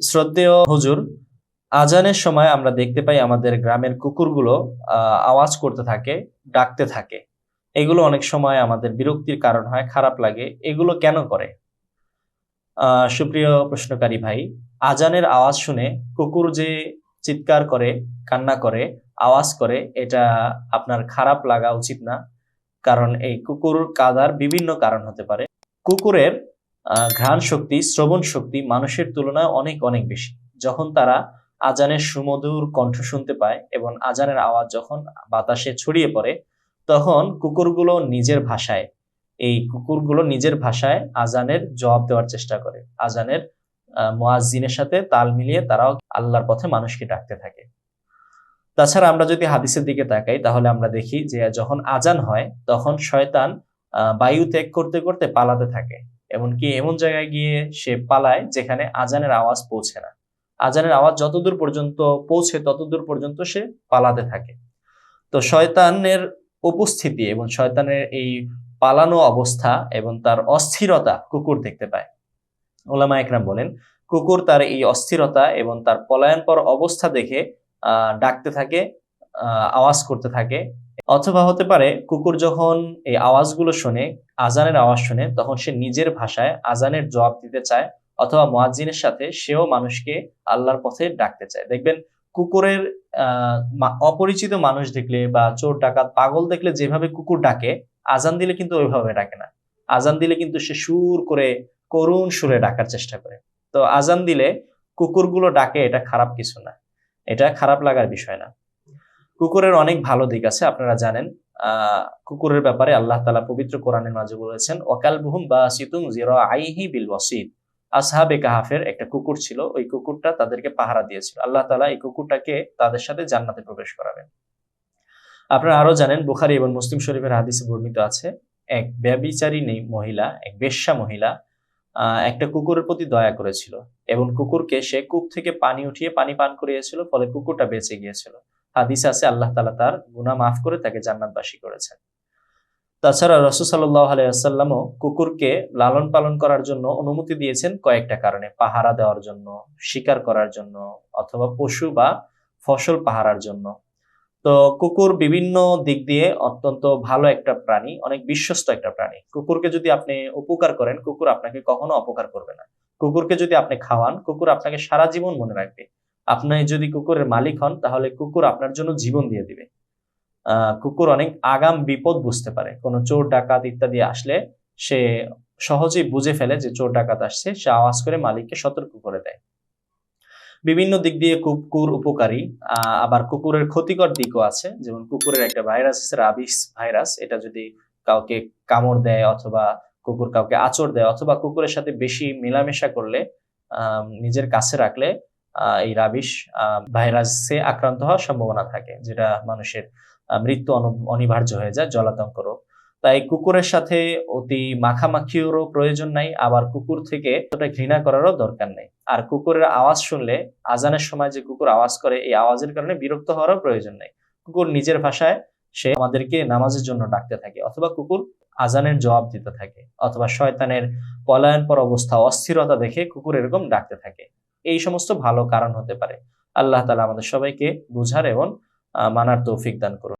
শ্রদ্ধেয় হুজুর, আজানের সময় আমরা দেখতে পাই আমাদের গ্রামের কুকুরগুলো আওয়াজ করতে থাকে, ডাকতে থাকে। এগুলো অনেক সময় আমাদের বিরক্তির কারণ হয়, খারাপ লাগে। এগুলো কেন করে? সুপ্রিয় প্রশ্নকারী ভাই, আজানের আওয়াজ শুনে কুকুর যে চিৎকার করে, কান্না করে, আওয়াজ করে, এটা আপনার খারাপ লাগা উচিত না। কারণ এই কুকুর কাদার বিভিন্ন কারণ হতে পারে। কুকুরের ঘ্রাণ শক্তি শ্রবণ শক্তি মানুষের তুলনায় অনেক অনেক বেশি। যখন তারা আজানের সুমধুর কণ্ঠ শুনতে পায় এবং আজানের আওয়াজ যখন বাতাসে ছড়িয়ে পড়ে তখন কুকুরগুলো নিজের ভাষায় এই কুকুরগুলো নিজের ভাষায় আজানের জবাব দেওয়ার চেষ্টা করে। আজানের আহ, মুয়াজ্জিনের সাথে তাল মিলিয়ে তারাও আল্লাহর পথে মানুষকে ডাকতে থাকে। তাছাড়া আমরা যদি হাদিসের দিকে তাকাই তাহলে আমরা দেখি যে যখন আজান হয় তখন শয়তান বায়ু ত্যাগ করতে করতে পালাতে থাকে। এমনকি এমন জায়গায় গিয়ে সে পালায় যেখানে আজানের আওয়াজ পৌঁছে না। আজানের আওয়াজ যতদূর পর্যন্ত পৌঁছে, ততদূর পর্যন্ত সে পালাতে থাকে। তো শয়তানের উপস্থিতি এবং শয়তানের এই পালানো অবস্থা এবং তার অস্থিরতা কুকুর দেখতে পায়। ওলামা একরাম বলেন, কুকুর তার এই অস্থিরতা এবং তার পলায়নপর অবস্থা দেখে ডাকতে থাকে আওয়াজ করতে থাকে। অথবা হতে পারে কুকুর যখন এই আওয়াজগুলো শুনে, আজানের আওয়াজ শুনে, তখন সে নিজের ভাষায় আজানের জবাব দিতে চায় অথবা মুয়াজ্জিনের সাথে সেও মানুষকে আল্লাহর পথে ডাকতে চায়। দেখবেন কুকুরের অপরিচিত মানুষ দেখলে বা চোর, ডাকাত, পাগল দেখলে যেভাবে কুকুর ডাকে, আজান দিলে কিন্তু ওইভাবে ডাকে না। আজান দিলে কিন্তু সে সুর করে, করুণ সুরে ডাকার চেষ্টা করে। তো আজান দিলে কুকুরগুলো ডাকে, এটা খারাপ কিছু না। এটা খারাপ লাগার বিষয় না। কুকুরের অনেক ভালো দিক আছে, আপনারা জানেন। কুকুরের ব্যাপারে আল্লাহ তালা পবিত্র কোরআনের মাঝে বলেছেন ওকাল বুহুম বা সিতুং জিরো আইহি বিল ওয়াসিদ আসহাবে কাহাফের একটা কুকুর ছিল, ওই কুকুরটা তাদেরকে পাহারা দিয়েছিল। আল্লাহ তালা এই কুকুরটাকে তাদের সাথে জান্নাতে প্রবেশ করাবেন। আপনারা আরও জানেন, বুখারি এবং মুসলিম শরীফের হাদিসে বর্ণিত আছে, এক ব্যবিচারী নেই মহিলা, এক বেশ্যা মহিলা একটা কুকুরের প্রতি দয়া করেছিল এবং কুকুরকে সে কূপ থেকে পানি উঠিয়ে পানি পান করিয়েছিল, ফলে কুকুরটা বেঁচে গিয়েছিল। হাদিস আছে, আল্লাহ তালা তার গুনাহ মাফ করে তাকে জান্নাতবাসী করেছেন। তাছাড়া রসুল সাল্লাহ আলাইসাল্লামও কুকুরকে লালন পালন করার জন্য অনুমতি দিয়েছেন কয়েকটা কারণে। পাহারা দেওয়ার জন্য, শিকার করার জন্য, অথবা পশু বা ফসল পাহারার জন্য। তো কুকুর বিভিন্ন দিক দিয়ে অত্যন্ত ভালো একটা প্রাণী, অনেক বিশ্বস্ত একটা প্রাণী। কুকুরকে যদি আপনি উপকার করেন, কুকুর আপনাকে কখনো অপকার করবে না। কুকুরকে যদি আপনি খাওয়ান, কুকুর আপনাকে সারা জীবন মনে রাখবে। আপনি যদি কুকুরের মালিক হন, তাহলে কুকুর আপনার জন্য জীবন দিয়ে দিবে। কুকুর অনেক আগাম বিপদ বুঝতে পারে। কোনো চোর, ডাকাত ইত্যাদি আসলে সে সহজেই বুঝে ফেলে যে চোর, ডাকাত আসছে। সে আওয়াজ করে মালিককে সতর্ক করে দেয়। বিভিন্ন দিক দিয়ে কুকুর উপকারী। আবার কুকুরের ক্ষতিকর দিকও আছে। যেমন কুকুরের একটা ভাইরাস আছে, রাবিস ভাইরাস। এটা যদি কাউকে কামড় দেয় অথবা কুকুর কাউকে আচর দেয়, অথবা কুকুরের সাথে বেশি মেলামেশা করলে নিজের কাছে রাখলে এই রাবিশ ভাইরাসে আক্রান্ত হওয়ার সম্ভাবনা থাকে, যেটা মানুষের মৃত্যু অনু- অনিবার্য হয়ে যায়, জলাতঙ্ক রোগ। তাই কুকুরের সাথে অতি মাখামাখিরও প্রয়োজন নাই, আবার কুকুর থেকে এতটা ঘৃণা করারও দরকার নেই। আর কুকুরের আওয়াজ শুনলে, আজানের সময় যে কুকুর আওয়াজ করে, এই আওয়াজের কারণে বিরক্ত হওয়ারও প্রয়োজন নেই। কুকুর নিজের ভাষায় সে আমাদেরকে নামাজের জন্য ডাকতে থাকে, অথবা কুকুর আজানের জবাব দিতে থাকে, অথবা শয়তানের পলায়ন পর অবস্থা, অস্থিরতা দেখে কুকুর এরকম ডাকতে থাকে। এই সমস্ত ভালো কারণ হতে পারে। আল্লাহ তালা আমাদের সবাইকে বুঝার এবং মানার তৌফিক দান করুন।